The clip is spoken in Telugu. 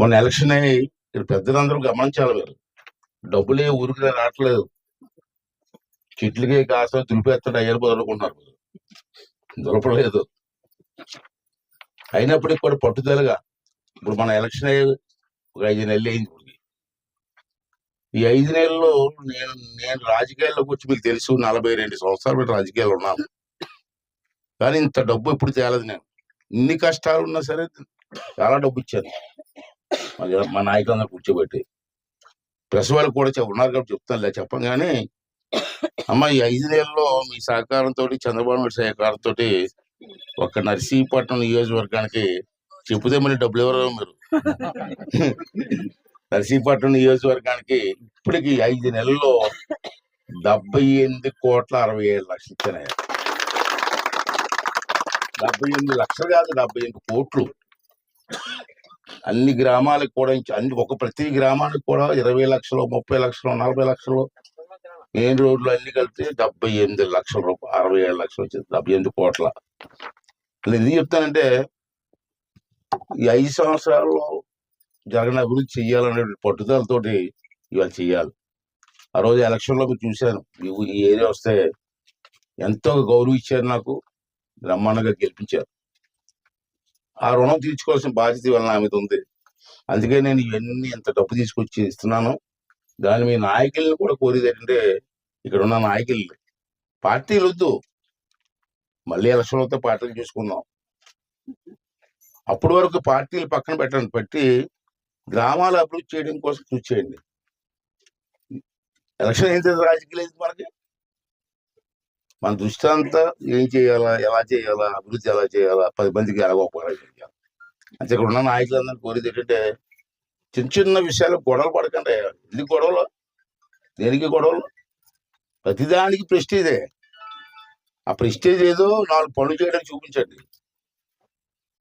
మొన్న ఎలక్షన్ అయ్యి ఇక్కడ పెద్దలందరూ గమనించాలి మీరు. డబ్బులే ఊరికి రావట్లేదు. చెట్లకి కాస్త దులిపేస్తాడు అయ్యారు అనుకుంటున్నారు మీరు. అయినప్పటికీ కూడా పట్టుదలగా ఇప్పుడు మన ఎలక్షన్ అయ్యి ఒక ఐదు నెలలు అయింది ఇప్పటికి. ఈ ఐదు నెలల్లో నేను నేను రాజకీయాల్లోకి వచ్చి మీకు తెలుసు నలభై రెండు సంవత్సరాలు పెట్టి రాజకీయాలు ఉన్నాను. కానీ ఇంత డబ్బు ఎప్పుడు తేలదు నేను. ఇన్ని కష్టాలు ఉన్నా సరే చాలా డబ్బు ఇచ్చాను. మా నాయకులందరూ కూర్చోబెట్టి. ప్రెస్ వాళ్ళు కూడా ఉన్నారు కాబట్టి చెప్తానులే చెప్పంగానే అమ్మ ఈ ఐదు నెలల్లో మీ సహకారంతో చంద్రబాబు నాయుడు సహకారంతో ఒక నర్సీపట్నం నియోజకవర్గానికి చెప్పుదే మళ్ళీ డబ్బులు ఎవరు మీరు. నర్సీపట్నం నియోజకవర్గానికి ఇప్పటికి ఐదు నెలల్లో డెబ్బై ఎనిమిది కోట్ల అరవై ఏడు లక్షలు ఇచ్చినాయి డెబ్బై ఎనిమిది లక్షలు కాదు డెబ్బై ఎనిమిది కోట్లు. అన్ని గ్రామాలకు కూడా అన్ని ఒక ప్రతి గ్రామానికి కూడా ఇరవై లక్షలు ముప్పై లక్షలు నలభై లక్షలు మెయిన్ రోడ్లు అన్ని కలిపితే డెబ్బై ఎనిమిది లక్షల రూపాయలు అరవై ఏడు లక్షలు వచ్చింది డెబ్బై ఎనిమిది కోట్ల. నేను ఎందుకు చెప్తానంటే ఈ ఐదు సంవత్సరాల్లో జగన్ అభివృద్ధి చెయ్యాలనే పట్టుదలతోటి ఇవాళ చెయ్యాలి. ఆ రోజు ఎలక్షన్లో మీరు చూశాను ఈ ఈ ఏరియా వస్తే ఎంతో గౌరవం ఇచ్చారు నాకు బ్రహ్మాండంగా గెలిపించారు. ఆ రుణం తీర్చుకోవాల్సిన బాధ్యత ఇవాళ నా మీద ఉంది. అందుకే నేను ఇవన్నీ ఎంత డబ్బు తీసుకొచ్చి ఇస్తున్నాను దాని మీ నాయకుల్ని కూడా కోరేది ఏంటంటే ఇక్కడ ఉన్న నాయకుల్ని. పార్టీలు వద్దు. మళ్ళీ ఎలక్షన్ వస్తే పార్టీలు చూసుకుందాం. అప్పటి వరకు పార్టీలు పక్కన పెట్టండి పెట్టి గ్రామాలు అభివృద్ధి చేయడం కోసం కృషి చేయండి. ఎలక్షన్ ఏం తెలుసు రాజకీయాలు ఏంటి మనకి? మన దృష్టి అంతా ఏం చేయాలా ఎలా చేయాలా అభివృద్ధి ఎలా చేయాలా పది మందికి ఎలాగోపాలా అంటే ఇక్కడ ఉన్న నాయకులందరినీ కోరేది ఏంటంటే చిన్న చిన్న విషయాలు గొడవలు పడకండి. ఎందుకు గొడవలు? దేనికి గొడవలు? ప్రతిదానికి ప్రెస్టేజే. ఆ ప్రెస్టేజ్ ఏదో నాలుగు పనులు చేయడానికి చూపించండి.